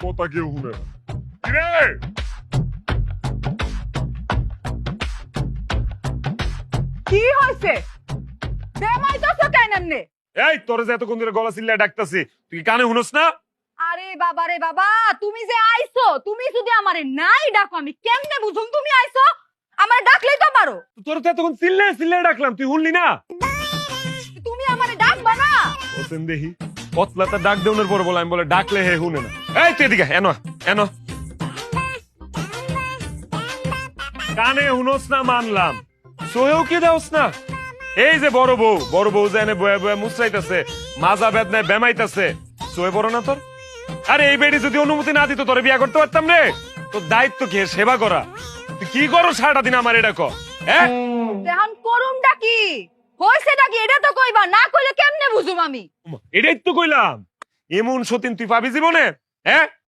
কথা কেউ শুনে না কিরে কি বেমাই তো কেন এমনি এই তোর যে এতক্ষণ ধরে গলা চিল্লায় ডাকতাছি তুই কি কানে শুনস না? আরে বাবা রে বাবা তুমি যে আইছো তুমি যদি আমারে নাই ডাকো আমি কেমনে বুঝুম তুমি আইছো আমারে ডাকলেই তো পারো। তোর তো এতক্ষণ চিল্লায় চিল্লায় ডাকলাম তুই শুনলি না? তুমি আমারে ডাকবা না? ওসেন দেহি পতলাটা ডাক দেউনের পর বলে, আমি বলে, ডাকলে হে শুনে না। এই এদিকে এনো এনো। কানে শুনোস না, মানলাম। সোহেও কি দেওস না? এই যে বড় বউ বড় বউ বয়ে মুসরাইতেছে মাজা বেদনায় বেমাইতেছে। সোয়ে বড় না তোর? আরে এই বেডি যদি অনুমতি না দিত, তোরে বিয়া করতে পারতাম রে। তোর দায়িত্ব কি সেবা করা। তুই কি করো সারাটা দিন আমার এটা কর হ্যাঁ? করুমটা কি? হয়েছেটা কি? এটা তো কইবা, না কইলে বুঝুম আমি। এটাই তো কইলাম। এমন সতীন তুই পাবি জীবনে হ্যাঁ?